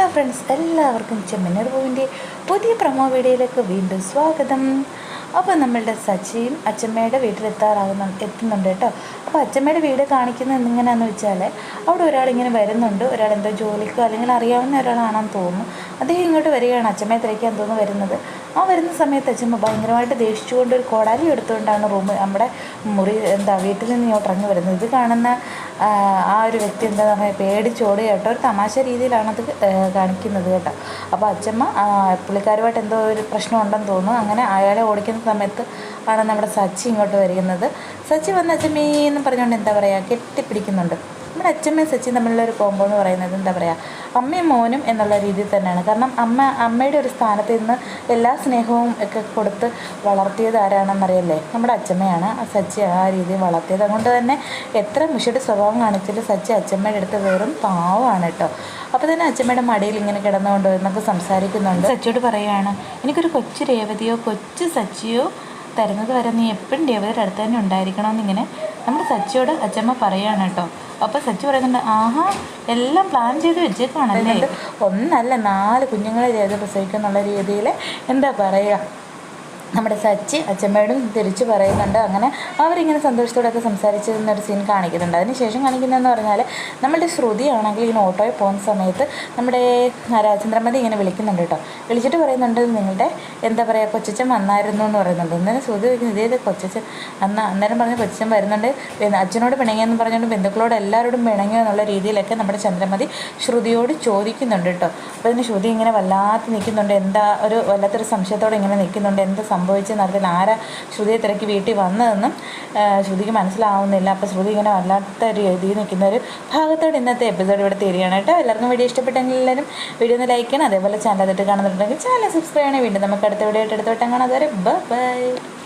Hello friends എല്ലാവർക്കും ചെമ്മനർ പൂവിന്റെ പുതിയ പ്രൊമോ വീഡിയോയിലേക്ക് വീണ്ടും സ്വാഗതം. അപ്പോൾ നമ്മളുടെ സച്ചിയും അച്ചമ്മയുടെ വീട്ടിലെത്താറാകുന്ന എത്തുന്നുണ്ട് കേട്ടോ. അപ്പോൾ അച്ചമ്മയുടെ വീട് കാണിക്കുന്നത് എങ്ങനെയാണെന്ന് വെച്ചാൽ അവിടെ ഒരാളിങ്ങനെ വരുന്നുണ്ട്. ഒരാൾ എന്തോ ജോലിക്കോ അല്ലെങ്കിൽ അറിയാവുന്ന ഒരാളാണെന്ന് തോന്നുന്നു. അദ്ദേഹം ഇങ്ങോട്ട് വരികയാണ്. അച്ചമ്മയെ തിരക്കാൻ തോന്നുന്നു വരുന്നത്. ആ വരുന്ന സമയത്ത് അച്ഛമ്മ ഭയങ്കരമായിട്ട് ദേഷിച്ചുകൊണ്ട് ഒരു കോടാലി എടുത്തുകൊണ്ടാണ് റൂം നമ്മുടെ മുറി എന്താ വീട്ടിൽ നിന്ന് ഇങ്ങോട്ട് ഇറങ്ങി വരുന്നത്. ഇത് കാണുന്ന ആ, ഒരു വ്യക്തി എന്താ പറയുക പേടിച്ചോടുക കേട്ടോ. ഒരു തമാശ രീതിയിലാണ് അത് കാണിക്കുന്നത് കേട്ടോ. അപ്പോൾ അച്ഛമ്മ പുള്ളിക്കാരുമായിട്ട് എന്തോ ഒരു പ്രശ്നം ഉണ്ടെന്ന് തോന്നുന്നു. അങ്ങനെ അയാളെ ഓടിക്കുന്ന സമയത്ത് ആണ് നമ്മുടെ സച്ചി ഇങ്ങോട്ട് വരുന്നത്. സച്ചി വന്ന അച്ഛമ്മേന്ന് പറഞ്ഞുകൊണ്ട് എന്താ പറയുക കെട്ടിപ്പിടിക്കുന്നുണ്ട്. നമ്മുടെ അച്ഛമ്മയും സച്ചിയും തമ്മിലുള്ള ഒരു കോമ്പോ എന്ന് പറയുന്നത് എന്താ പറയുക അമ്മയും മോനും എന്നുള്ള രീതിയിൽ തന്നെയാണ്. കാരണം അമ്മ അമ്മയുടെ ഒരു സ്ഥാനത്ത് നിന്ന് എല്ലാ സ്നേഹവും ഒക്കെ കൊടുത്ത് വളർത്തിയത് ആരാണെന്നറിയല്ലേ? നമ്മുടെ അച്ഛമ്മയാണ്. ആ സച്ചി ആ രീതിയിൽ വളർത്തിയത്. അതുകൊണ്ട് തന്നെ എത്ര മുഷിയുടെ സ്വഭാവം കാണിച്ചിട്ട് സച്ചി അച്ഛമ്മയുടെ അടുത്ത് വെറും പാവമാണ് കേട്ടോ. അപ്പോൾ തന്നെ അച്ഛമ്മയുടെ മടിയിൽ ഇങ്ങനെ കിടന്നുകൊണ്ട് എന്നൊക്കെ സംസാരിക്കുന്നുണ്ട്. സച്ചിയോട് പറയുകയാണ് എനിക്കൊരു കൊച്ചു രേവതിയോ കൊച്ചു സച്ചിയോ തരുന്നത് വരെ നീ എപ്പോഴും രേവതിയുടെ അടുത്ത് തന്നെ ഉണ്ടായിരിക്കണമെന്നിങ്ങനെ നമ്മുടെ സച്ചിയോട് അച്ഛമ്മ പറയാണ് കേട്ടോ. അപ്പൊ സച്ചി പറയുന്നുണ്ട് ആഹാ എല്ലാം പ്ലാൻ ചെയ്ത് വെച്ചേക്കാണല്ലേ ഒന്നല്ല നാല് കുഞ്ഞുങ്ങളെ ചെയ്ത് പ്രസവിക്കുന്നുള്ള രീതിയിൽ എന്താ പറയുക നമ്മുടെ സച്ചി അച്ഛമ്മയോടും തിരിച്ചു പറയുന്നുണ്ട്. അങ്ങനെ അവരിങ്ങനെ സന്തോഷത്തോടെയൊക്കെ സംസാരിച്ചിരുന്ന ഒരു സീൻ കാണിക്കുന്നുണ്ട്. അതിനുശേഷം കാണിക്കുന്നതെന്ന് പറഞ്ഞാൽ നമ്മളുടെ ശ്രുതി ആണെങ്കിൽ ഇങ്ങനെ ഓട്ടോയിൽ പോകുന്ന സമയത്ത് നമ്മുടെ രാജചന്ദ്രമതി ഇങ്ങനെ വിളിക്കുന്നുണ്ട് കേട്ടോ. വിളിച്ചിട്ട് പറയുന്നുണ്ട് നിങ്ങളുടെ എന്താ പറയുക കൊച്ചച്ചൻ വന്നായിരുന്നു എന്ന് പറയുന്നുണ്ട്. അന്നേരം ശ്രുതി ചോദിക്കുന്നത് ഇതേത് കൊച്ചച്ചൻ അന്ന് അന്നേരം പറഞ്ഞ് കൊച്ചച്ചൻ വരുന്നുണ്ട്. അച്ഛനോട് പിണങ്ങിയെന്ന് പറഞ്ഞുകൊണ്ട് ബന്ധുക്കളോട് എല്ലാവരോടും പിണങ്ങിയോ എന്നുള്ള രീതിയിലൊക്കെ നമ്മുടെ ചന്ദ്രമതി ശ്രുതിയോട് ചോദിക്കുന്നുണ്ട് കേട്ടോ. അപ്പോൾ അതിന് ശ്രുതി ഇങ്ങനെ വല്ലാത്ത നിൽക്കുന്നുണ്ട്. എന്താ ഒരു വല്ലാത്തൊരു സംശയത്തോടെ ഇങ്ങനെ നിൽക്കുന്നുണ്ട്. എന്ത് സംഭവിച്ചെന്ന് നടത്തിൽ ആരാ ശ്രുതിയെ തിരക്കി വീട്ടിൽ വന്നതെന്നും ശ്രുതിക്ക് മനസ്സിലാവുന്നില്ല. അപ്പോൾ ശ്രുതി ഇങ്ങനെ വല്ലാത്ത ഒരു രീതിയിൽ നിൽക്കുന്ന ഒരു ഭാഗത്തോടെ ഇന്നത്തെ എപ്പിസോഡ് ഇവിടെ തീരുകയാണ് കേട്ടോ. എല്ലാവർക്കും വീഡിയോ ഇഷ്ടപ്പെട്ടെങ്കിൽ എല്ലാവരും വീഡിയോ ഒന്ന് ലൈക്ക് ചെയ്യണം. അതേപോലെ ചാനൽ അതിട്ട് കാണുന്നുണ്ടെങ്കിൽ ചാനൽ സബ്സ്ക്രൈബ് ചെയ്യണേ. വീണ്ടും നമുക്ക് അടുത്ത വീഡിയോ ആയിട്ട് എടുത്തോട്ടം കാണാതെ ബൈ